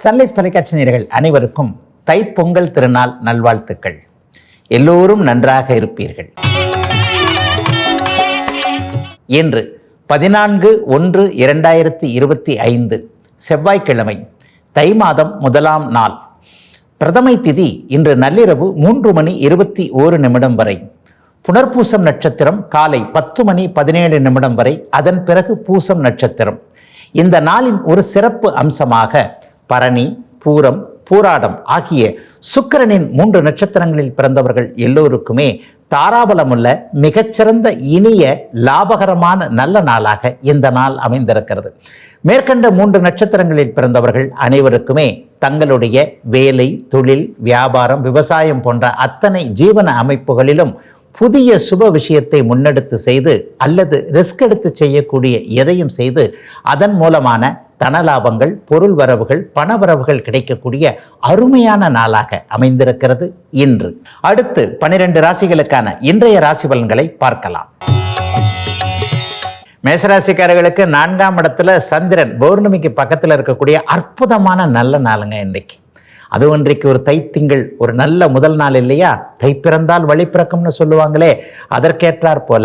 Sun Life தொலைக்காட்சி நேர்கள் அனைவருக்கும் தைப்பொங்கல் திருநாள் நல்வாழ்த்துக்கள். எல்லோரும் நன்றாக இருப்பீர்கள். இன்று பதினான்கு ஒன்று இரண்டாயிரத்தி இருபத்தி ஐந்து செவ்வாய்க்கிழமை தை மாதம் முதலாம் நாள். பிரதமை திதி இன்று நள்ளிரவு மூன்று மணி இருபத்தி ஓரு நிமிடம் வரை. புனர்பூசம் நட்சத்திரம் காலை பத்து மணி பதினேழு நிமிடம் வரை அதன் பிறகு பூசம் நட்சத்திரம். இந்த நாளின் ஒரு சிறப்பு அம்சமாக பரணி பூரம் பூராடம் ஆகிய சுக்கிரனின் மூன்று நட்சத்திரங்களில் பிறந்தவர்கள் எல்லோருக்குமே தாராபலமுள்ள மிகச்சிறந்த இனிய லாபகரமான நல்ல நாளாக இந்த நாள் அமைந்திருக்கிறது. மேற்கண்ட மூன்று நட்சத்திரங்களில் பிறந்தவர்கள் அனைவருக்குமே தங்களுடைய வேலை தொழில் வியாபாரம் விவசாயம் போன்ற அத்தனை ஜீவன அமைப்புகளிலும் புதிய சுப விஷயத்தை முன்னெடுத்து செய்து அல்லது ரிஸ்க் எடுத்து செய்யக்கூடிய எதையும் செய்து அதன் மூலமான தனலாபங்கள் பொருள் வரவுகள் பணவரவுகள் கிடைக்கக்கூடிய அருமையான நாளாக அமைந்திருக்கிறது இன்று. அடுத்து பனிரெண்டு ராசிகளுக்கான இன்றைய ராசி பலன்களை பார்க்கலாம். மேசராசிக்காரர்களுக்கு நான்காம் இடத்துல சந்திரன் பௌர்ணமிக்கு பக்கத்தில் இருக்கக்கூடிய அற்புதமான நல்ல நாளுங்க இன்றைக்கு. அதுவும் இன்றைக்கு ஒரு தைத்திங்கள் ஒரு நல்ல முதல் நாள் இல்லையா? தை பிறந்தால் வழி பிறக்கும்னு சொல்லுவாங்களே அதற்கேற்றார் போல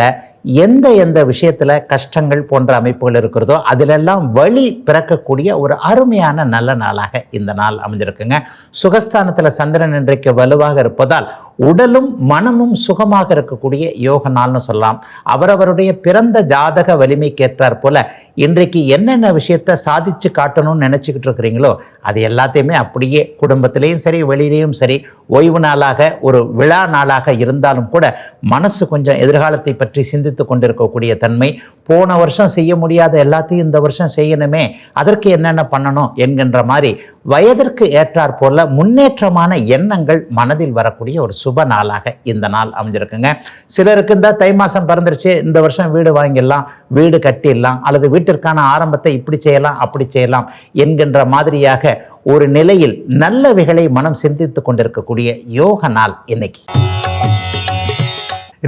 எந்த எந்த விஷயத்தில் கஷ்டங்கள் போன்ற அமைப்புகள் இருக்கிறதோ அதிலெல்லாம் வழி பிறக்கக்கூடிய ஒரு அருமையான நல்ல நாளாக இந்த நாள் அமைஞ்சிருக்குங்க. சுகஸ்தானத்தில் சந்திரன் இன்றைக்கு வலுவாக இருப்பதால் உடலும் மனமும் சுகமாக இருக்கக்கூடிய யோக நாள்னு சொல்லலாம். அவரவருடைய பிறந்த ஜாதக வலிமைக்கேற்றார் போல இன்றைக்கு என்னென்ன விஷயத்தை சாதிச்சு காட்டணும்னு நினச்சிக்கிட்டு இருக்கிறீங்களோ அது எல்லாத்தையுமே அப்படியே குடும்பத்திலையும் சரி வெளியிலையும் சரி ஓய்வு நாளாக ஒரு விழா நாளாக இருந்தாலும் கூட மனசு கொஞ்சம் எதிர்காலத்தை பற்றி சிந்தித்து கொண்டிருக்கக்கூடிய தன்மை. போன வருஷம் செய்ய முடியாத எல்லாத்தையும் இந்த வருஷம் செய்யணுமே அதற்கு என்னென்ன பண்ணணும் என்கின்ற மாதிரி வயதிற்கு ஏற்றாற் போல முன்னேற்றமான எண்ணங்கள் மனதில் வரக்கூடிய ஒரு சுப நாளாக இந்த நாள் அமைஞ்சிருக்குங்க. சிலருக்கு இந்த தை மாதம் பிறந்துருச்சு இந்த வருஷம் வீடு வாங்கிடலாம் வீடு கட்டிடலாம் அல்லது வீட்டிற்கான ஆரம்பத்தை இப்படி செய்யலாம் அப்படி செய்யலாம் என்கின்ற மாதிரியாக ஒரு நிலையில் நல்லவைகளை மனம் சிந்தித்து கொண்டிருக்கக்கூடிய யோக நாள் இன்னைக்கு.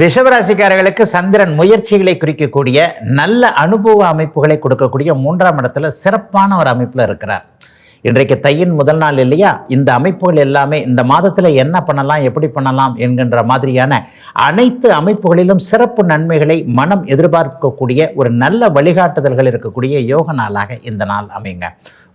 ரிஷபராசிக்காரர்களுக்கு சந்திரன் முயற்சிகளை குறிக்கக்கூடிய நல்ல அனுபவ அமைப்புகளை கொடுக்கக்கூடிய மூன்றாம் இடத்துல சிறப்பான ஒரு அமைப்பில் இருக்கிறார். இன்றைக்கு தையின் முதல் நாள் இல்லையா? இந்த அமைப்புகள் எல்லாமே இந்த மாதத்தில் என்ன பண்ணலாம் எப்படி பண்ணலாம் என்கின்ற மாதிரியான அனைத்து அமைப்புகளிலும் சிறப்பு நன்மைகளை மனம் எதிர்பார்க்கக்கூடிய ஒரு நல்ல வழிகாட்டுதல்கள் இருக்கக்கூடிய யோக நாளாக இந்த நாள் அமைங்க.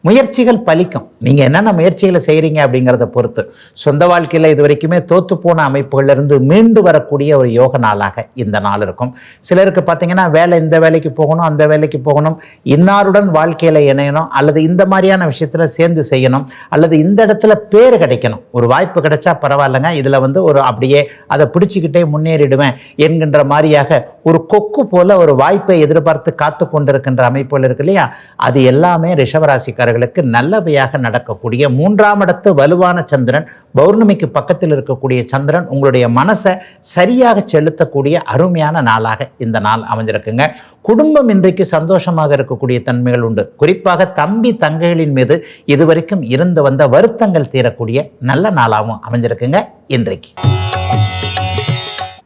முயற்சிகள் பலிக்கும் நீங்கள் என்னென்ன முயற்சிகளை செய்கிறீங்க அப்படிங்கிறத பொறுத்து. சொந்த வாழ்க்கையில் இது வரைக்குமே தோற்று போன அமைப்புகளிலிருந்து மீண்டு வரக்கூடிய ஒரு யோக நாளாக இந்த நாள் இருக்கும். சிலருக்கு பார்த்தீங்கன்னா வேலை இந்த வேலைக்கு போகணும் அந்த வேலைக்கு போகணும் இன்னாருடன் வாழ்க்கையில் இணையணும் அல்லது இந்த மாதிரியான விஷயத்தில் சேர்ந்து செய்யணும் அல்லது இந்த இடத்துல பேர் கிடைக்கணும். ஒரு வாய்ப்பு கிடைச்சா பரவாயில்லைங்க இதில் வந்து ஒரு அப்படியே அதை பிடிச்சிக்கிட்டே முன்னேறிடுவேன் என்கின்ற மாதிரியாக ஒரு கொக்கு போல ஒரு வாய்ப்பை எதிர்பார்த்து காத்து கொண்டிருக்கின்ற அமைப்புகள் இருக்கு இல்லையா? அது எல்லாமே ரிஷபராசிக்காரர்களுக்கு நல்லவையாக நடக்கக்கூடிய மூன்றாம் இடத்து வலுவான சந்திரன் பௌர்ணமிக்கு பக்கத்தில் இருக்கக்கூடிய சந்திரன் உங்களுடைய மனசை சரியாக செலுத்தக்கூடிய அருமையான நாளாக இந்த நாள் அமைஞ்சிருக்குங்க. குடும்பம் இன்றைக்கு சந்தோஷமாக இருக்கக்கூடிய தன்மைகள் உண்டு. குறிப்பாக தம்பி தங்கைகளின் மீது இதுவரைக்கும் இருந்து வந்த வருத்தங்கள் தீரக்கூடிய நல்ல நாளாகவும் அமைஞ்சிருக்குங்க இன்றைக்கு.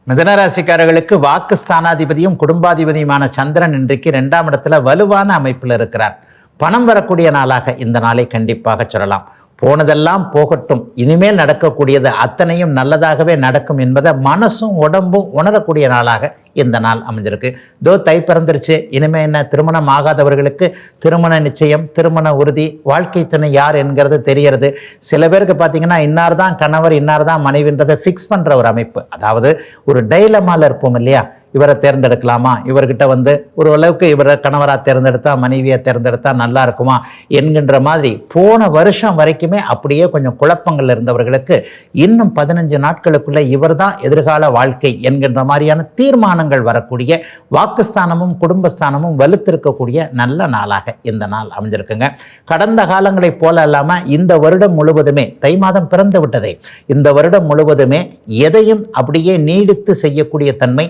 மிதனராசிக்காரர்களுக்கு வாக்கு ஸ்தானாதிபதியும் குடும்பாதிபதியுமான சந்திரன் இன்றைக்கு ரெண்டாம் இடத்துல வலுவான அமைப்பில் இருக்கிறார். பணம் வரக்கூடிய நாளாக இந்த நாளை கண்டிப்பாக சொல்லலாம். போனதெல்லாம் போகட்டும். இனிமேல் நடக்கக்கூடியது அத்தனையும் நல்லதாகவே நடக்கும் என்பதை மனசும் உடம்பும் உணரக்கூடிய நாளாக இந்த நாள் அமைஞ்சிருக்கு. தோ தை பிறந்துருச்சு. இனிமே என்ன? திருமணம் ஆகாதவர்களுக்கு திருமண நிச்சயம் திருமண உறுதி வாழ்க்கை துணை யார் என்கிறது தெரிகிறது. சில பேருக்கு பார்த்தீங்கன்னா இன்னார் தான் கணவர் இன்னார் தான் மனைவின்றதை ஃபிக்ஸ் பண்ணுற ஒரு அமைப்பு. அதாவது ஒரு டைலமால இருப்போம் இல்லையா? இவரை தேர்ந்தெடுக்கலாமா? இவர்கிட்ட வந்து ஒரு அளவுக்கு இவரை கணவராக தேர்ந்தெடுத்தா மனைவியை தேர்ந்தெடுத்தா நல்லா இருக்குமா? என்கின்ற மாதிரி போன வருஷம் வரைக்குமே அப்படியே கொஞ்சம் குழப்பங்கள் இருந்தவர்களுக்கு இன்னும் பதினஞ்சு நாட்களுக்குள்ள இவர்தான் எதிர்கால வாழ்க்கை என்கின்ற மாதிரியான தீர்மானங்கள் வரக்கூடிய வாக்குஸ்தானமும் குடும்பஸ்தானமும் வலுத்திருக்கக்கூடிய நல்ல நாளாக இந்த நாள் அமைஞ்சிருக்குங்க. கடந்த காலங்களைப் போல இல்லாமல் இந்த வருடம் முழுவதுமே தை மாதம் பிறந்து விட்டதே இந்த வருடம் முழுவதுமே எதையும் அப்படியே நீடித்து செய்யக்கூடிய தன்மை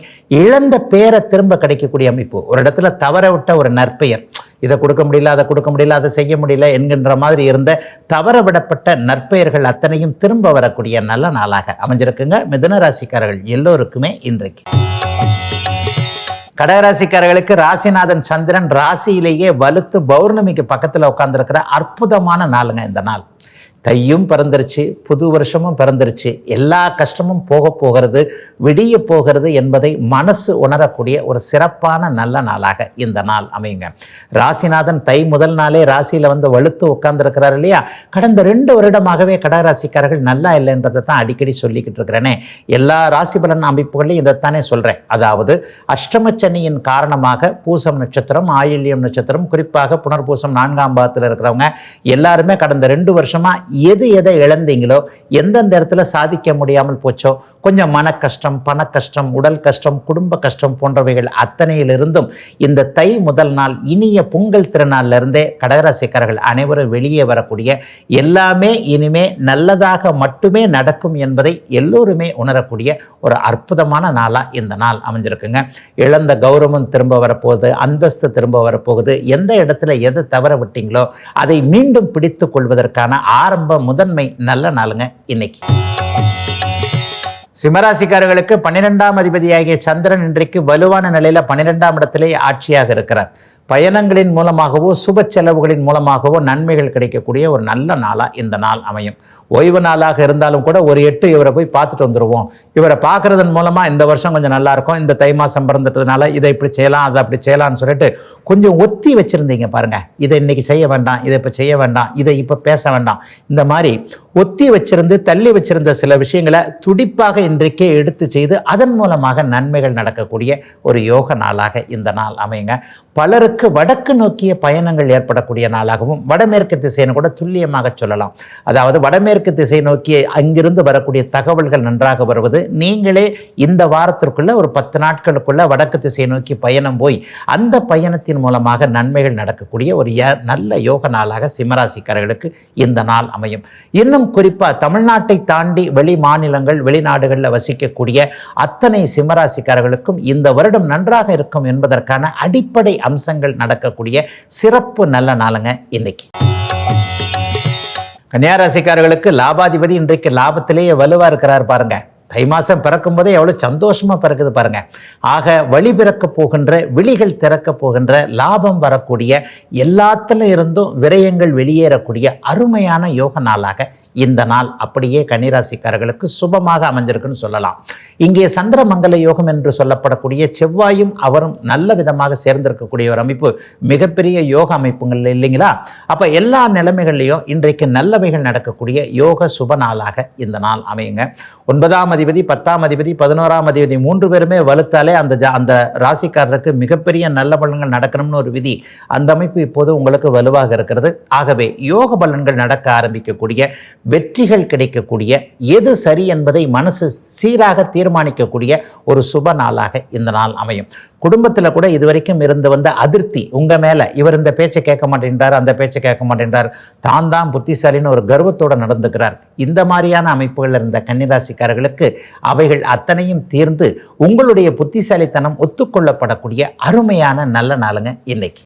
இழந்த பேரை திரும்ப கிடைக்கக்கூடிய அமைப்பு. ஒரு இடத்துல தவற விட்ட ஒரு நற்பெயர் இதை கொடுக்க முடியல அதை கொடுக்க முடியல அதை செய்ய முடியல என்கின்ற மாதிரி இருந்த தவற விடப்பட்ட நற்பெயர்கள் அத்தனையும் திரும்ப வரக்கூடிய நல்ல நாளாக அமைஞ்சிருக்குங்க. மிதுன ராசிக்காரர்கள் எல்லோருக்குமே இன்றைக்கு. கடகராசிக்காரர்களுக்கு ராசிநாதன் சந்திரன் ராசியிலேயே வலுத்து பௌர்ணமிக்கு பக்கத்தில் உட்காந்துருக்கிற அற்புதமான நாளுங்க இந்த நாள். தையும் பிறந்துருச்சு புது வருஷமும் பிறந்துருச்சு. எல்லா கஷ்டமும் போக போகிறது விடிய போகிறது என்பதை மனசு உணரக்கூடிய ஒரு சிறப்பான நல்ல நாளாக இந்த நாள் அமையுங்க. ராசிநாதன் தை முதல் நாளே ராசியில் வந்து வலுத்து உட்கார்ந்துருக்கிறார் இல்லையா? கடந்த ரெண்டு வருடமாகவே கடகராசிக்காரர்கள் நல்லா இல்லைன்றதை தான் அடிக்கடி சொல்லிக்கிட்டு இருக்கிறேனே. எல்லா ராசி பலன் அமைப்புகளையும் இதைத்தானே சொல்கிறேன் அதாவது அஷ்டமச்சனியின் காரணமாக பூசம் நட்சத்திரம் ஆயில்யம் நட்சத்திரம் குறிப்பாக புனர்பூசம் நான்காம் பாகத்தில் இருக்கிறவங்க எல்லாருமே கடந்த ரெண்டு வருஷமாக எது எதை இழந்தீங்களோ எந்தெந்த இடத்துல சாதிக்க முடியாமல் போச்சோ கொஞ்சம் மன கஷ்டம் பண கஷ்டம் உடல் கஷ்டம் குடும்ப கஷ்டம் போன்றவைகள் அத்தனையிலிருந்தும் இந்த தை முதல் நாள் இனிய பொங்கல் திருநாளிலிருந்தே கடகராசிக்காரர்கள் அனைவரும் வெளியே வரக்கூடிய எல்லாமே இனிமே நல்லதாக மட்டுமே நடக்கும் என்பதை எல்லோருமே உணரக்கூடிய ஒரு அற்புதமான நாளாக இந்த நாள் அமைஞ்சிருக்குங்க. இழந்த கௌரவம் திரும்ப வரப்போகுது அந்தஸ்து திரும்ப வரப்போகுது. எந்த இடத்துல எதை தவற விட்டீங்களோ அதை மீண்டும் பிடித்து கொள்வதற்கான ஆரம்ப முதன்மை நல்ல நாளுங்க இன்னைக்கு. சிம்மராசிக்காரர்களுக்கு பன்னிரெண்டாம் அதிபதியாகிய சந்திரன் இன்றைக்கு வலுவான நிலையில பன்னிரெண்டாம் இடத்திலே ஆட்சியாக இருக்கிறார். பயணங்களின் மூலமாகவோ சுப செலவுகளின் மூலமாகவோ நன்மைகள் கிடைக்கக்கூடிய ஒரு நல்ல நாளாக இந்த நாள் அமையும். ஓய்வு நாளாக இருந்தாலும் கூட ஒரு எட்டு இவரை போய் பார்த்துட்டு வந்துடுவோம் இவரை பார்க்குறதன் மூலமாக இந்த வருஷம் கொஞ்சம் நல்லாயிருக்கும் இந்த தை மாதம் பிறந்துட்டதுனால இதை இப்படி செய்யலாம் அதை அப்படி செய்யலாம்னு சொல்லிட்டு கொஞ்சம் ஒத்தி வச்சுருந்தீங்க பாருங்கள் இதை இன்னைக்கு செய்ய வேண்டாம் இதை இப்போ செய்ய வேண்டாம் இதை இப்போ பேச வேண்டாம். இந்த மாதிரி ஒத்தி வச்சிருந்து தள்ளி வச்சிருந்த சில விஷயங்களை துடிப்பாக இன்றைக்கே எடுத்து செய்து அதன் மூலமாக நன்மைகள் நடக்கக்கூடிய ஒரு யோக நாளாக இந்த நாள் அமையுங்க. பலருக்கு வடக்கு நோக்கிய பயணங்கள் ஏற்படக்கூடிய நாளாகவும் வடமேற்கு திசைன்னு கூட துல்லியமாக சொல்லலாம். அதாவது வடமேற்கு திசை நோக்கி அங்கிருந்து வரக்கூடிய தகவல்கள் நன்றாக வருவது நீங்களே இந்த வாரத்திற்குள்ள ஒரு பத்து நாட்களுக்குள்ள வடக்கு திசை நோக்கி பயணம் போய் அந்த பயணத்தின் மூலமாக நன்மைகள் நடக்கக்கூடிய ஒரு நல்ல யோக நாளாக சிம்மராசிக்காரர்களுக்கு இந்த நாள் அமையும். இன்னும் குறிப்பாக தமிழ்நாட்டை தாண்டி வெளி மாநிலங்கள் வெளிநாடுகளில் வசிக்கக்கூடிய அத்தனை சிம்மராசிக்காரர்களுக்கும் இந்த வருடம் நன்றாக இருக்கும் என்பதற்கான அடிப்படை அம்சங்கள் நடக்கக்கூடிய சிறப்பு நல்ல நாளுங்க இன்னைக்கு. கன்னியாராசிக்காரர்களுக்கு லாபாதிபதி இன்றைக்கு லாபத்திலேயே வலுவா இருக்கிறார் பாருங்க. தை மாதம் பிறக்கும் போதே எவ்வளோ சந்தோஷமாக பிறக்குது பாருங்க. ஆக வழி பிறக்கப் போகின்ற விழிகள் திறக்கப் போகின்ற லாபம் வரக்கூடிய எல்லாத்துல இருந்தும் விரயங்கள் வெளியேறக்கூடிய அருமையான யோக நாளாக இந்த நாள் அப்படியே கன்னிராசிக்காரர்களுக்கு சுபமாக அமைஞ்சிருக்குன்னு சொல்லலாம். இங்கே சந்திரமங்கல யோகம் என்று சொல்லப்படக்கூடிய செவ்வாயும் அவரும் நல்ல விதமாக சேர்ந்திருக்கக்கூடிய ஒரு அமைப்பு. மிகப்பெரிய யோக அமைப்புகள் இல்லைங்களா? அப்போ எல்லா நிலைமைகள்லையும் இன்றைக்கு நல்லவைகள் நடக்கக்கூடிய யோக சுப நாளாக இந்த நாள் அமையுங்க. ஒன்பதாம் அதிபதி பத்தாம் அதிபதி பதினோராம் அதிபதி மூன்று பேருமே வலுத்தாலே அந்த ஜா அந்த ராசிக்காரருக்கு மிகப்பெரிய நல்ல பலன்கள் நடக்கணும்னு ஒரு விதி. அந்த அமைப்பு இப்போது உங்களுக்கு வலுவாக இருக்கிறது. ஆகவே யோக பலன்கள் நடக்க ஆரம்பிக்கக்கூடிய வெற்றிகள் கிடைக்கக்கூடிய எது சரி என்பதை மனசு சீராக தீர்மானிக்கக்கூடிய ஒரு சுப நாளாக இந்த நாள் அமையும். குடும்பத்தில் கூட இதுவரைக்கும் இருந்து வந்த அதிருப்தி உங்கள் மேலே. இவர் இந்த பேச்சை கேட்க மாட்டேன்றார் அந்த பேச்சை கேட்க மாட்டேன்றார். தான் தான் புத்திசாலின்னு ஒரு கர்வத்தோடு நடந்துக்கிறார். இந்த மாதிரியான அமைப்புகள் இருந்த ராசிக்காரர்களுக்கு அவைகள் அத்தனையும் தீர்ந்து உங்களுடைய புத்திசாலித்தனம் ஒத்துக்கொள்ளப்படக்கூடிய அருமையான நல்ல நாளுங்க இன்னைக்கு.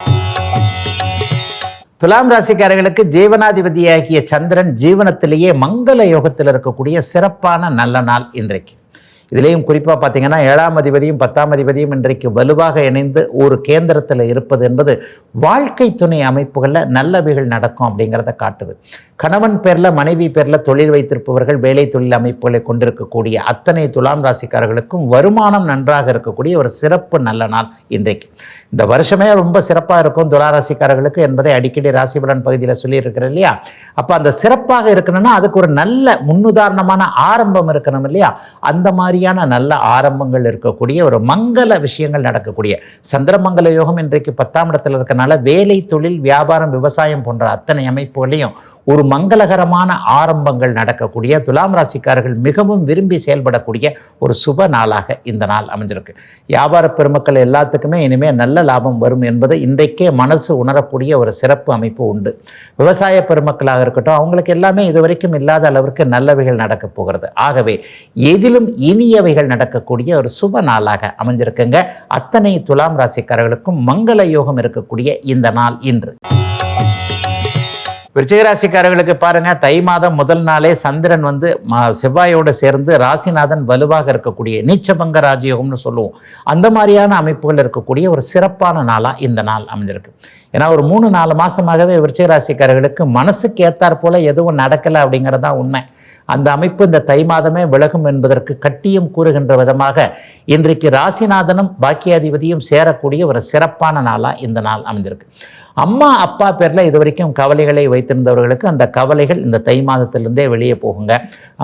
துலாம் ராசிக்காரர்களுக்கு ஜீவனாதிபதியாகிய சந்திரன் ஜீவனத்திலேயே மங்கள யோகத்தில் இருக்கக்கூடிய சிறப்பான நல்ல நாள் இன்றைக்கு. இதுலேயும் குறிப்பாக பார்த்தீங்கன்னா ஏழாம் அதிபதியும் பத்தாம் அதிபதியும் இன்றைக்கு வலுவாக இணைந்து ஒரு கேந்திரத்தில் இருப்பது என்பது வாழ்க்கை துணை அமைப்புகளில் நல்லவைகள் நடக்கும் அப்படிங்கிறத காட்டுது. கணவன் பேரில் மனைவி பேரில் தொழில் வைத்திருப்பவர்கள் வேலை தொழில் அமைப்புகளை கொண்டிருக்கக்கூடிய அத்தனை துலாம் ராசிக்காரர்களுக்கும் வருமானம் நன்றாக இருக்கக்கூடிய ஒரு சிறப்பு நல்ல நாள் இன்றைக்கு. இந்த வருஷமே ரொம்ப சிறப்பாக இருக்கும் துலா ராசிக்காரர்களுக்கு என்பதை அடிக்கடி ராசிபலன் பகுதியில் சொல்லியிருக்கிறேன் இல்லையா? அப்போ அந்த சிறப்பாக இருக்கணும்னா அதுக்கு ஒரு நல்ல முன்னுதாரணமான ஆரம்பம் இருக்கணும் இல்லையா? அந்த மாதிரி மாதிரியான நல்ல ஆரம்பங்கள் இருக்கக்கூடிய ஒரு மங்கள விஷயங்கள் நடக்கக்கூடிய. சந்திரமங்கல யோகம் இன்றைக்கு பத்தாம் இடத்துல இருக்கனால வேலை தொழில் வியாபாரம் விவசாயம் போன்ற அத்தனை அமைப்புகளையும் ஒரு மங்களகரமான ஆரம்பங்கள் நடக்கக்கூடிய துலாம் ராசிக்காரர்கள் மிகவும் விரும்பி செயல்படக்கூடிய ஒரு சுப நாளாக இந்த நாள் அமைஞ்சிருக்கு. வியாபார பெருமக்கள் எல்லாத்துக்குமே இனிமேல் நல்ல லாபம் வரும் என்பது இன்றைக்கே மனசு உணரக்கூடிய ஒரு சிறப்பு அமைப்பு உண்டு. விவசாய பெருமக்களாக இருக்கட்டும் அவங்களுக்கு எல்லாமே இதுவரைக்கும் இல்லாத அளவிற்கு நல்லவைகள் நடக்கப் போகிறது. ஆகவே எதிலும் இனி தீயவைகள் நடக்கக்கூடிய ஒரு சுப நாளாக அமைஞ்சிருக்குங்க. அத்தனை துலாம் ராசிக்காரர்களுக்கும் மங்கள யோகம் இருக்கக்கூடிய இந்த நாள் இன்று. விருச்சிகராசிக்காரர்களுக்கு பாருங்க தை மாதம் முதல் நாளே சந்திரன் வந்து செவ்வாயோடு சேர்ந்து ராசிநாதன் வலுவாக இருக்கக்கூடிய நீச்சபங்க ராஜயோகம்னு சொல்லுவோம். அந்த மாதிரியான அமைப்புகள் இருக்கக்கூடிய ஒரு சிறப்பான நாளாக இந்த நாள் அமைஞ்சிருக்கு. ஏன்னா ஒரு மூணு நாலு மாதமாகவே விருச்சிகராசிக்காரர்களுக்கு மனசுக்கு ஏத்தாற் போல் எதுவும் நடக்கலை அப்படிங்கிறது தான் உண்மை. அந்த அமைப்பு இந்த தை மாதமே விலகும் என்பதற்கு கட்டியம் கூறுகின்ற விதமாக இன்றைக்கு ராசிநாதனும் பாக்கியாதிபதியும் சேரக்கூடிய ஒரு சிறப்பான நாளாக இந்த நாள் அமைஞ்சிருக்கு. அம்மா அப்பா பேரில் இது வரைக்கும் கவலைகளை வைத்திருந்தவர்களுக்கு அந்த கவலைகள் இந்த தை மாதத்திலிருந்தே வெளியே போகுங்க.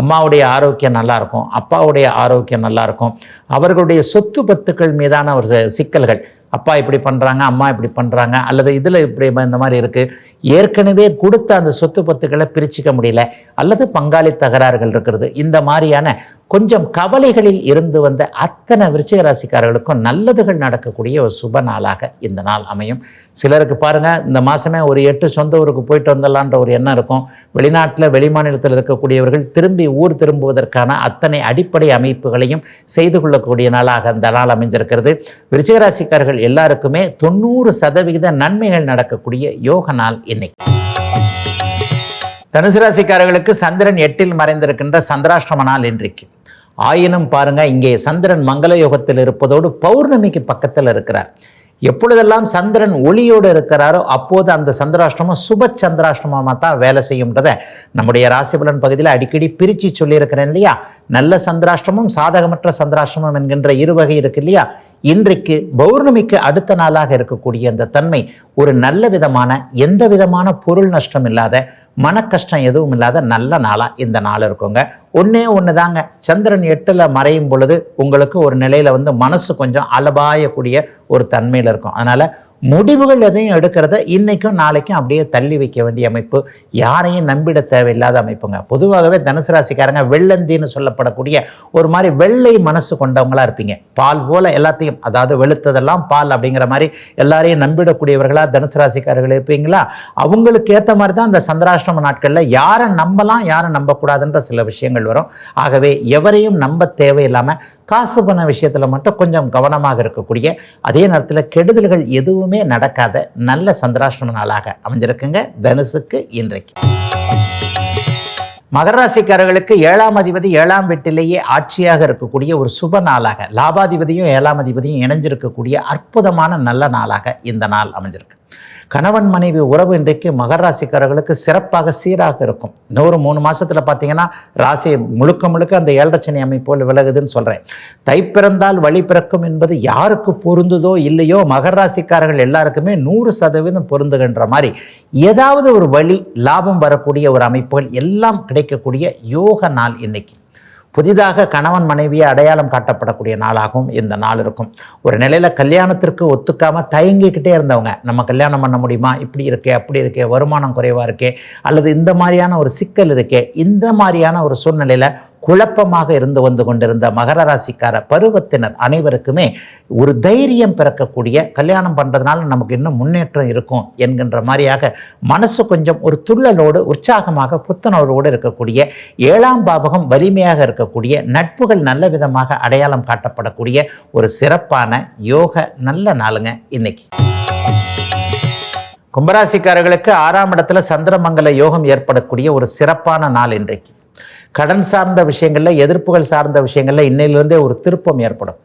அம்மாவுடைய ஆரோக்கியம் நல்லாயிருக்கும். அப்பாவுடைய ஆரோக்கியம் நல்லாயிருக்கும். அவர்களுடைய சொத்து பத்துக்கள் மீதான ஒரு சிக்கல்கள். அப்பா இப்படி பண்ணுறாங்க அம்மா இப்படி பண்ணுறாங்க அல்லது இதில் இப்படி இந்த மாதிரி இருக்குது ஏற்கனவே கொடுத்த அந்த சொத்து பத்துக்களை பிரிச்சுக்க முடியல. அல்லது பங்காளி தகராறுகள் இருக்கிறது. இந்த மாதிரியான கொஞ்சம் கவலைகளில் இருந்து வந்த அத்தனை விருச்சிக ராசிக்காரர்களுக்கும் நல்லதுகள் நடக்கக்கூடிய ஒரு சுப நாளாக இந்த நாள் அமையும். சிலருக்கு பாருங்க இந்த மாசமே ஒரு எட்டு சொந்த ஊருக்கு போயிட்டு வந்துடலான்ற ஒரு எண்ணம் இருக்கும். வெளிநாட்டில் வெளிமாநிலத்தில் இருக்கக்கூடியவர்கள் திரும்பி ஊர் திரும்புவதற்கான அத்தனை அடிப்படை அமைப்புகளையும் செய்து கொள்ளக்கூடிய நாளாக இந்த நாள் அமைஞ்சிருக்கிறது. விருச்சிக ராசிக்காரர்கள் எல்லாருக்குமே தொண்ணூறு சதவிகித நன்மைகள் நடக்கக்கூடிய யோக நாள் இன்னைக்கு. தனுசு ராசிக்காரர்களுக்கு சந்திரன் எட்டில் மறைந்திருக்கின்ற சந்திராஷ்டம நாள் இன்றைக்கு. ஆயினும் பாருங்க இங்கே சந்திரன் மங்கள யோகத்தில் இருப்பதோடு பௌர்ணமிக்கு பக்கத்தில் இருக்கிறார். எப்பொழுதெல்லாம் சந்திரன் ஒளியோடு இருக்கிறாரோ அப்போது அந்த சந்திராஷ்டிரமம் சுப சந்திராஷ்டமமாக தான் வேலை செய்யும்ன்றதை நம்முடைய ராசிபலன் பகுதியில் அடிக்கடி பிரித்து சொல்லியிருக்கிறேன் இல்லையா? நல்ல சந்திராஷ்டமம் சாதகமற்ற சந்திராஷ்டமம் என்கின்ற இரு வகை இருக்கு இல்லையா? இன்றைக்கு பௌர்ணமிக்கு அடுத்த நாளாக இருக்கக்கூடிய அந்த தன்மை ஒரு நல்ல விதமான எந்த விதமான பொருள் நஷ்டம் இல்லாத மன கஷ்டம் எதுவும் இல்லாத நல்ல நாளாக இந்த நாள் இருக்குங்க. ஒன்றே ஒன்று தாங்க சந்திரன் எட்டில் மறையும் பொழுது உங்களுக்கு ஒரு நிலையில் வந்து மனசு கொஞ்சம் அலபாயக்கூடிய ஒரு தன்மையில் இருக்கும். அதனால் முடிவுகள் எதையும் எடுக்கிறத இன்றைக்கும் நாளைக்கும் அப்படியே தள்ளி வைக்க வேண்டிய அமைப்பு. யாரையும் நம்பிட தேவையில்லாத அமைப்புங்க. பொதுவாகவே தனுசு ராசிக்காரங்க வெள்ளந்தின்னு சொல்லப்படக்கூடிய ஒரு மாதிரி வெள்ளை மனசு கொண்டவங்களா இருப்பீங்க. பால் போல் எல்லாத்தையும் அதாவது வெளுத்ததெல்லாம் பால் அப்படிங்கிற மாதிரி எல்லாரையும் நம்பிடக்கூடியவர்களாக தனுசு ராசிக்காரர்கள் இருப்பீங்களா? அவங்களுக்கு ஏற்ற மாதிரி தான் அந்த சந்திராஷ்டம நாட்களில் யாரை நம்பலாம் யாரை நம்பக்கூடாதுன்ற சில விஷயங்கள் வரும். ஆகவே எவரையும் நம்ப தேவையில்லாமல் காசு பண விஷயத்தில் மட்டும் கொஞ்சம் கவனமாக இருக்கக்கூடிய அதே நேரத்தில் கெடுதல்கள் எதுவுமே நடக்காத நல்ல சந்திராஷ்டம நாளாக அமைஞ்சிருக்குங்க. தனுசுக்கு இன்றைக்கு. மகர ராசிக்காரர்களுக்கு ஏழாம் அதிபதி ஏழாம் வீட்டிலேயே ஆட்சியாக இருக்கக்கூடிய ஒரு சுப நாளாக லாபாதிபதியும் ஏழாம் அதிபதியும் இணைஞ்சிருக்கக்கூடிய அற்புதமான நல்ல நாளாக இந்த நாள் அமைஞ்சிருக்கு. கணவன் மனைவி உறவு இன்றைக்கு மகர ராசிக்காரர்களுக்கு சிறப்பாக சீராக இருக்கும். இன்னொரு மூணு மாசத்துல பார்த்தீங்கன்னா ராசி முழுக்க முழுக்க அந்த ஏழரச்சனை அமைப்போல் விலகுதுன்னு சொல்கிறேன் தை பிறந்தால் வழி பிறக்கும் என்பது யாருக்கு பொருந்துதோ இல்லையோ மகர ராசிக்காரர்கள் எல்லாருக்குமே நூறு சதவீதம் பொருந்துகின்ற மாதிரி ஏதாவது ஒரு வழி லாபம் வரக்கூடிய ஒரு அமைப்புகள் எல்லாம் கிடைக்கக்கூடிய யோக நாள் இன்னைக்கு. புதிதாக கணவன் மனைவியை அடையாளம் காட்டப்படக்கூடிய நாளாகவும் இந்த நாள் இருக்கும். ஒரு நிலையில் கல்யாணத்திற்கு ஒத்துக்காமல் தயங்கிக்கிட்டே இருந்தவங்க நம்ம கல்யாணம் பண்ண முடியுமா? இப்படி இருக்கே அப்படி இருக்கே வருமானம் குறைவாக இருக்கே அல்லது இந்த மாதிரியான ஒரு சிக்கல் இருக்கே இந்த மாதிரியான ஒரு சூழ்நிலையில் குழப்பமாக இருந்து வந்து கொண்டிருந்த மகர ராசிக்கார பருவத்தினர் அனைவருக்குமே ஒரு தைரியம் பிறக்கக்கூடிய கல்யாணம் பண்ணுறதுனால நமக்கு இன்னும் முன்னேற்றம் இருக்கும் என்கின்ற மாதிரியாக மனசு கொஞ்சம் ஒரு துள்ளலோடு உற்சாகமாக புத்துணர்வோடு இருக்கக்கூடிய ஏழாம் பாவகம் வலிமையாக இருக்கக்கூடிய நட்புகள் நல்ல விதமாக அடையாளம் காட்டப்படக்கூடிய ஒரு சிறப்பான யோக நல்ல நாளுங்க இன்னைக்கு. கும்பராசிக்காரர்களுக்கு ஆறாம் இடத்துல சந்திரமங்கல யோகம் ஏற்படக்கூடிய ஒரு சிறப்பான நாள் இன்றைக்கு. கடன் சார்ந்த விஷயங்களில் எதிர்ப்புகள் சார்ந்த விஷயங்களில் இன்னையிலிருந்தே ஒரு திருப்பம் ஏற்படும்.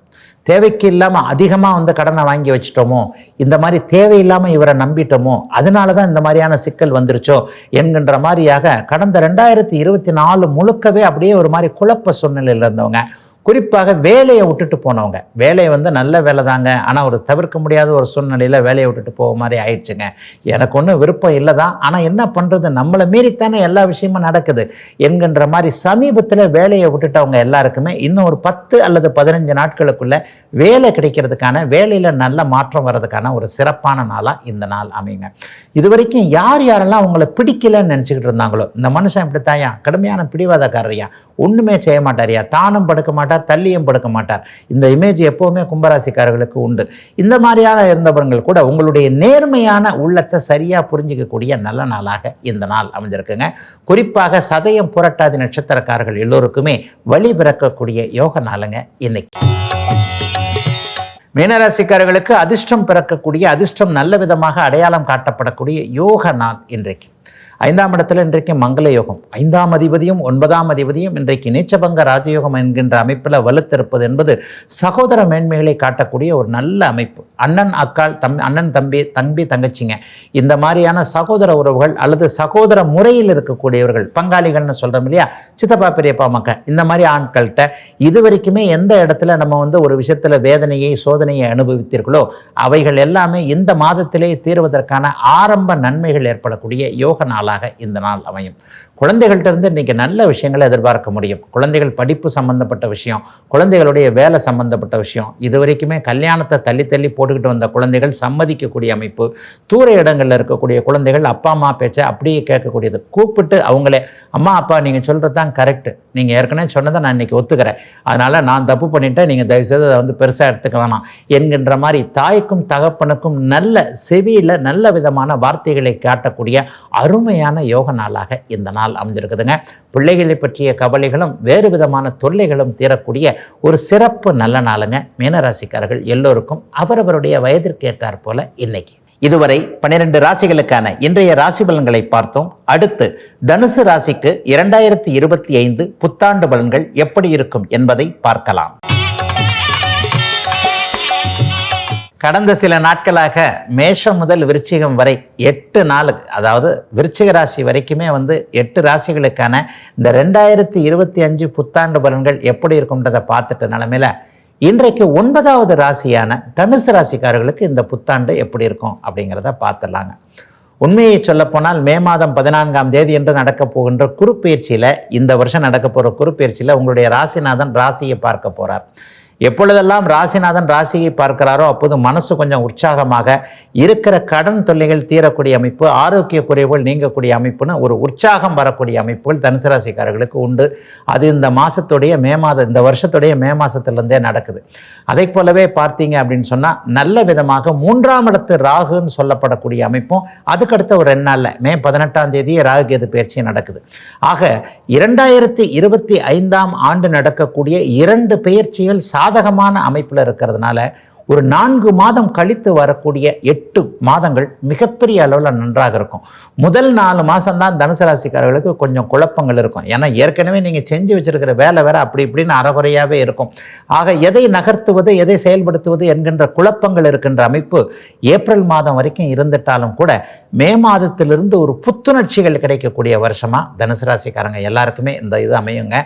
தேவைக்கு இல்லாமல் அதிகமாக வந்து கடனை வாங்கி வச்சிட்டோமோ இந்த மாதிரி தேவையில்லாமல் இவரை நம்பிட்டோமோ அதனால தான் இந்த மாதிரியான சிக்கல் வந்துருச்சோ என்கின்ற மாதிரியாக கடந்த ரெண்டாயிரத்தி இருபத்தி நாலு முழுக்கவே அப்படியே ஒரு மாதிரி குழப்ப சூழ்நிலையில் இருந்தவங்க குறிப்பாக வேலையை விட்டுட்டு போனவங்க. வேலையை வந்து நல்ல வேலை தாங்க. ஆனால் ஒரு தவிர்க்க முடியாத ஒரு சூழ்நிலையில் வேலையை விட்டுட்டு போக மாதிரி ஆயிடுச்சுங்க. எனக்கு ஒன்றும் விருப்பம் இல்லை தான். ஆனால் என்ன பண்ணுறது நம்மளை மீறித்தானே எல்லா விஷயமும் நடக்குது. என்கின்ற மாதிரி சமீபத்தில் வேலையை விட்டுட்டவங்க எல்லாருக்குமே இன்னும் ஒரு பத்து அல்லது பதினஞ்சு நாட்களுக்குள்ளே வேலை கிடைக்கிறதுக்கான வேலையில் நல்ல மாற்றம் வர்றதுக்கான ஒரு சிறப்பான நாளாக இந்த நாள் அமையுங்க. இது வரைக்கும் யார் யாரெல்லாம் உங்களை பிடிக்கலன்னு நினச்சிக்கிட்டு இருந்தாங்களோ இந்த மனுஷன் இப்படி தாயா கடுமையான பிடிவாதக்காரரையா. ஒன்றுமே செய்ய மாட்டாரியா. தானும் படுக்க மாட்டார் மாட்டார் தள்ளியும் படுக்க மாட்டார். இந்த இமேஜ் எப்போவுமே கும்பராசிக்காரர்களுக்கு உண்டு. இந்த மாதிரியான இருந்தவர்கள் கூட உங்களுடைய நேர்மையான உள்ளத்தை சரியாக புரிஞ்சிக்கக்கூடிய நல்ல நாளாக இந்த நாள் அமைஞ்சிருக்குங்க. குறிப்பாக சதயம் புரட்டாதி நட்சத்திரக்காரர்கள் எல்லோருக்குமே வழி பிறக்கக்கூடிய யோக நாளுங்க இன்னைக்கு. மீனராசிக்காரர்களுக்கு அதிர்ஷ்டம் பிறக்கக்கூடிய அதிர்ஷ்டம் நல்ல விதமாக அடையாளம் காட்டப்படக்கூடிய யோக நாள் இன்றைக்கு. ஐந்தாம் இடத்துல இன்றைக்கு மங்கள யோகம் ஐந்தாம் அதிபதியும் ஒன்பதாம் அதிபதியும் இன்றைக்கு நீச்சபங்க ராஜயோகம் என்கின்ற அமைப்பில் வலுத்திருப்பது என்பது சகோதர மேன்மைகளை காட்டக்கூடிய ஒரு நல்ல அமைப்பு. அண்ணன் அக்காள் தம் அண்ணன் தம்பி தம்பி தங்கச்சிங்க. இந்த மாதிரியான சகோதர உறவுகள் அல்லது சகோதர முறையில் இருக்கக்கூடியவர்கள் பங்காளிகள்னு சொல்கிறோம் இல்லையா? சித்தப்பா பெரியப்பா மக்கள். இந்த மாதிரி ஆட்கள்கிட்ட இது வரைக்குமே எந்த இடத்துல நம்ம வந்து ஒரு விஷயத்தில் வேதனையை சோதனையை அனுபவித்தீர்களோ அவைகள் எல்லாமே இந்த மாதத்திலே தீர்வதற்கான ஆரம்ப நன்மைகள் ஏற்படக்கூடிய யோக நாளாக இந்த நாள் அமையும். குழந்தைகள்கிட்ட இருந்து இன்றைக்கி நல்ல விஷயங்களை எதிர்பார்க்க முடியும். குழந்தைகள் படிப்பு சம்மந்தப்பட்ட விஷயம் குழந்தைகளுடைய வேலை சம்மந்தப்பட்ட விஷயம் இது வரைக்குமே கல்யாணத்தை தள்ளி தள்ளி போட்டுக்கிட்டு வந்த குழந்தைகள் சம்மதிக்கக்கூடிய அமைப்பு தூர இடங்களில் இருக்கக்கூடிய குழந்தைகள் அப்பா அம்மா பேச்சை அப்படியே கேட்கக்கூடியது. கூப்பிட்டு அவங்களே அம்மா அப்பா நீங்கள் சொல்கிறது தான் கரெக்டு நீங்கள் ஏற்கனவே சொன்னதை நான் இன்றைக்கி ஒத்துக்கிறேன். அதனால் நான் தப்பு பண்ணிட்டேன். நீங்கள் தயவுசெய்து அதை வந்து பெருசாக எடுத்துக்க வேணாம். என்கின்ற மாதிரி தாய்க்கும் தகப்பனுக்கும் நல்ல செவியில் நல்ல விதமான வார்த்தைகளை காட்டக்கூடிய அருமையான யோக நாளாக இந்த நாள் அமைஞ்சிருக்குதுங்க. பிள்ளைகளை பற்றிய கவலைகளும் வேறு விதமான தொல்லைகளும் தீரக்கூடிய ஒரு சிறப்பு நல்ல நாளுங்க. மீனராசிக்காரர்கள் எல்லோருக்கும் அவரவருடைய வயதிற்கு ஏற்றாற் போல இன்னைக்கு. இதுவரை பன்னிரண்டு ராசிகளுக்கான இன்றைய ராசி பலன்களை பார்த்தோம். அடுத்து தனுசு ராசிக்கு இரண்டாயிரத்தி இருபத்தி ஐந்து புத்தாண்டு பலன்கள் எப்படி இருக்கும் என்பதை பார்க்கலாம். கடந்த சில நாட்களாக மேஷம் முதல் விருச்சிகம் வரை எட்டு நாளுக்கு அதாவது விருச்சிக ராசி வரைக்குமே வந்து எட்டு ராசிகளுக்கான இந்த ரெண்டாயிரத்தி இருபத்தி அஞ்சு புத்தாண்டு பலன்கள் எப்படி இருக்கும்ன்றதை பார்த்துட்ட நிலமையில இன்றைக்கு ஒன்பதாவது ராசியான தனுசு ராசிக்காரர்களுக்கு இந்த புத்தாண்டு எப்படி இருக்கும் அப்படிங்கிறத பார்த்துடலாங்க. உண்மையை சொல்லப்போனால் மே மாதம் பதினான்காம் தேதி என்று நடக்கப் போகின்ற குறுப்பெயர்ச்சியில் இந்த வருஷம் நடக்க போகிற குறுப்பெயர்ச்சியில் உங்களுடைய ராசிநாதன் ராசியை பார்க்க போகிறார் எப்பொழுதெல்லாம் ராசிநாதன் ராசியை பார்க்கிறாரோ அப்போது மனசு கொஞ்சம் உற்சாகமாக இருக்கிற கடன் தொல்லைகள் தீரக்கூடிய அமைப்பு ஆரோக்கிய குறைவுகள் நீங்கக்கூடிய அமைப்புன்னு ஒரு உற்சாகம் வரக்கூடிய அமைப்புகள் தனுசு ராசிக்காரர்களுக்கு உண்டு. அது இந்த மாதத்துடைய மே மாதம் இந்த வருஷத்துடைய மே மாதத்துலேருந்தே நடக்குது. அதை போலவே பார்த்தீங்க அப்படின்னு சொன்னால் நல்ல விதமாக மூன்றாம் இடத்து ராகுன்னு சொல்லப்படக்கூடிய அமைப்பும் அதுக்கடுத்த ஒரு ரெண்டு நாளில் மே பதினெட்டாம் தேதி ராகு கேது பயிற்சி நடக்குது. ஆக இரண்டாயிரத்தி இருபத்தி ஐந்தாம் ஆண்டு நடக்கக்கூடிய இரண்டு பயிற்சிகள் சாதகமான அமைப்பில் இருக்கிறதுனால ஒரு நான்கு மாதம் கழித்து வரக்கூடிய எட்டு மாதங்கள் மிகப்பெரிய அளவில் நன்றாக இருக்கும். முதல் நாலு மாதம்தான் தனுசு ராசிக்காரர்களுக்கு கொஞ்சம் குழப்பங்கள் இருக்கும். ஏன்னா ஏற்கனவே நீங்கள் செஞ்சு வச்சிருக்கிற வேலை வேறு அப்படி இப்படின்னு அறகுறையாகவே இருக்கும். ஆக எதை நகர்த்துவது எதை செயல்படுத்துவது என்கின்ற குழப்பங்கள் இருக்கின்ற அமைப்பு ஏப்ரல் மாதம் வரைக்கும் இருந்துட்டாலும் கூட மே மாதத்திலிருந்து ஒரு புத்துணர்ச்சிகள் கிடைக்கக்கூடிய வருஷமாக தனுசு ராசிக்காரங்க எல்லாருக்குமே இந்த இது அமையுங்க.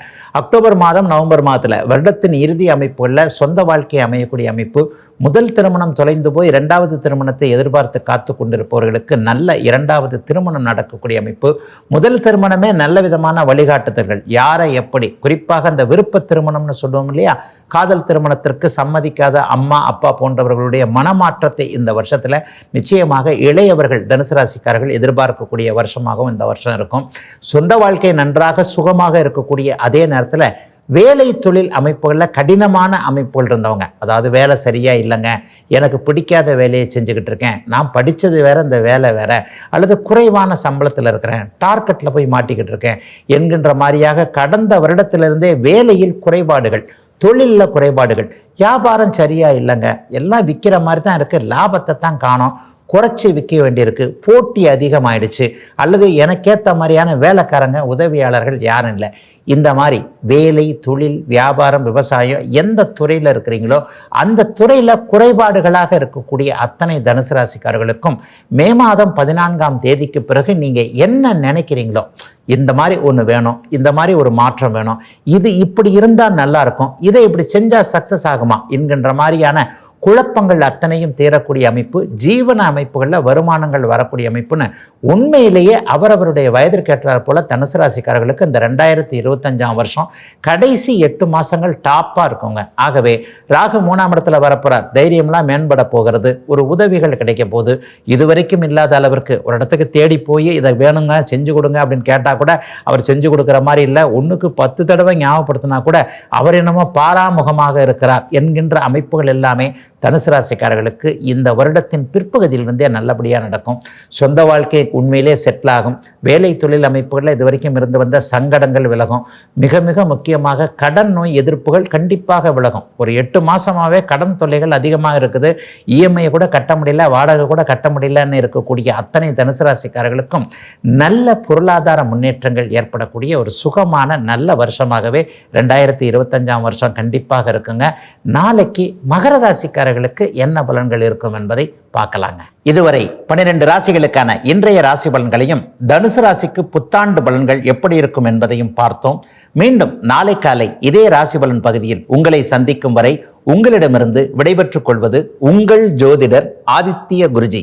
அக்டோபர் மாதம் நவம்பர் மாதத்தில் வருடத்தின் இறுதி அமைப்புகளில் சொந்த வாழ்க்கை அமையக்கூடிய அமைப்பு முதல் திருமணம் தொலைந்து போய் இரண்டாவது திருமணத்தை எதிர்பார்த்து காத்து கொண்டிருப்பவர்களுக்கு நல்ல இரண்டாவது திருமணம் நடக்கக்கூடிய அமைப்பு. முதல் திருமணமே நல்ல விதமான வழிகாட்டுதல்கள். யாரை எப்படி? குறிப்பாக அந்த விருப்ப திருமணம்னு சொல்லுவோம் இல்லையா? காதல் திருமணத்திற்கு சம்மதிக்காத அம்மா அப்பா போன்றவர்களுடைய மனமாற்றத்தை இந்த வருஷத்தில் நிச்சயமாக இளையவர்கள் தனுசு ராசிக்காரர்கள் எதிர்பார்க்கக்கூடிய வருஷமாகவும் இந்த வருஷம் இருக்கும். சொந்த வாழ்க்கை நன்றாக சுகமாக இருக்கக்கூடிய அதே நேரத்தில் வேலை தொழில் அமைப்புகளில் கடினமான அமைப்புகள் இருந்தவங்க. அதாவது வேலை சரியாக இல்லைங்க. எனக்கு பிடிக்காத வேலையை செஞ்சுக்கிட்டு இருக்கேன். நான் படித்தது வேற இந்த வேலை வேற. அல்லது குறைவான சம்பளத்தில் இருக்கிறேன். டார்கெட்டில் போய் மாட்டிக்கிட்டு இருக்கேன். என்கின்ற மாதிரியாக கடந்த வருடத்திலிருந்தே வேலையில் குறைபாடுகள் தொழிலில் குறைபாடுகள் வியாபாரம் சரியாக இல்லைங்க. எல்லாம் விற்கிற மாதிரி தான் இருக்குது லாபத்தை தான் காணும். குறைச்சி விற்க வேண்டியிருக்கு. போட்டி அதிகமாயிடுச்சு. அல்லது எனக்கேற்ற மாதிரியான வேலைக்காரங்க உதவியாளர்கள் யாரும் இல்லை. இந்த மாதிரி வேலை தொழில் வியாபாரம் விவசாயம் எந்த துறையில் இருக்கிறீங்களோ அந்த துறையில் குறைபாடுகளாக இருக்கக்கூடிய அத்தனை தனுசு ராசிக்காரர்களுக்கும் மே மாதம் பதினான்காம் தேதிக்கு பிறகு நீங்கள் என்ன நினைக்கிறீங்களோ இந்த மாதிரி ஒன்று வேணும் இந்த மாதிரி ஒரு மாற்றம் வேணும். இது இப்படி இருந்தால் நல்லாயிருக்கும் இதை இப்படி செஞ்சால் சக்ஸஸ் ஆகுமா என்கின்ற மாதிரியான குழப்பங்கள் அத்தனையும் தேரக்கூடிய அமைப்பு ஜீவன அமைப்புகளில் வருமானங்கள் வரக்கூடிய அமைப்புன்னு உண்மையிலேயே அவரவருடைய வயதிற்கேற்றார் போல தனுசு ராசிக்காரர்களுக்கு இந்த ரெண்டாயிரத்தி இருபத்தஞ்சாம் வருஷம் கடைசி எட்டு மாதங்கள் டாப்பாக இருக்குங்க. ஆகவே ராகு மூணாம் இடத்துல வரப்போகிறார் தைரியம்லாம் மேம்பட போகிறது. ஒரு உதவிகள் கிடைக்க போகுது. இதுவரைக்கும் இல்லாத அளவிற்கு ஒரு இடத்துக்கு தேடி போய் இதை வேணுங்க செஞ்சு கொடுங்க அப்படின்னு கேட்டால் கூட அவர் செஞ்சு கொடுக்குற மாதிரி இல்லை. ஒன்றுக்கு பத்து தடவை ஞாபகப்படுத்தினா கூட அவர் என்னமோ பாராமுகமாக இருக்கிறார் என்கின்ற அமைப்புகள் எல்லாமே தனுசு ராசிக்காரர்களுக்கு இந்த வருடத்தின் பிற்பகுதியிலிருந்தே நல்லபடியாக நடக்கும். சொந்த வாழ்க்கை உண்மையிலே செட்டில் ஆகும். வேலை தொழில் அமைப்புகளில் இது வரைக்கும் இருந்து வந்த சங்கடங்கள் விலகும். மிக மிக முக்கியமாக கடன் நோய் எதிர்ப்புகள் கண்டிப்பாக விலகும். ஒரு எட்டு மாதமாகவே கடன் தொல்லைகள் அதிகமாக இருக்குது. இஎம்ஐ கூட கட்ட முடியல வாடகை கூட கட்ட முடியலன்னு இருக்கக்கூடிய அத்தனை தனுசு ராசிக்காரர்களுக்கும் நல்ல பொருளாதார முன்னேற்றங்கள் ஏற்படக்கூடிய ஒரு சுகமான நல்ல வருஷமாகவே ரெண்டாயிரத்தி இருபத்தஞ்சாம் வருஷம் கண்டிப்பாக இருக்குங்க. நாளைக்கு மகர ராசிக்காரர்களுக்கு என்ன பலன்கள் இருக்கும் என்பதை பார்க்கலாங்க. இதுவரை பன்னிரெண்டு ராசிகளுக்கான இன்றைய ராசி பலன்களையும் தனுசு ராசிக்கு புத்தாண்டு பலன்கள் எப்படி இருக்கும் என்பதையும் பார்த்தோம். மீண்டும் நாளை காலை இதே ராசி பலன் பகுதியில் உங்களை சந்திக்கும் வரை உங்களிடமிருந்து விடைபெற்றுக் கொள்வது உங்கள் ஜோதிடர் ஆதித்ய குருஜி.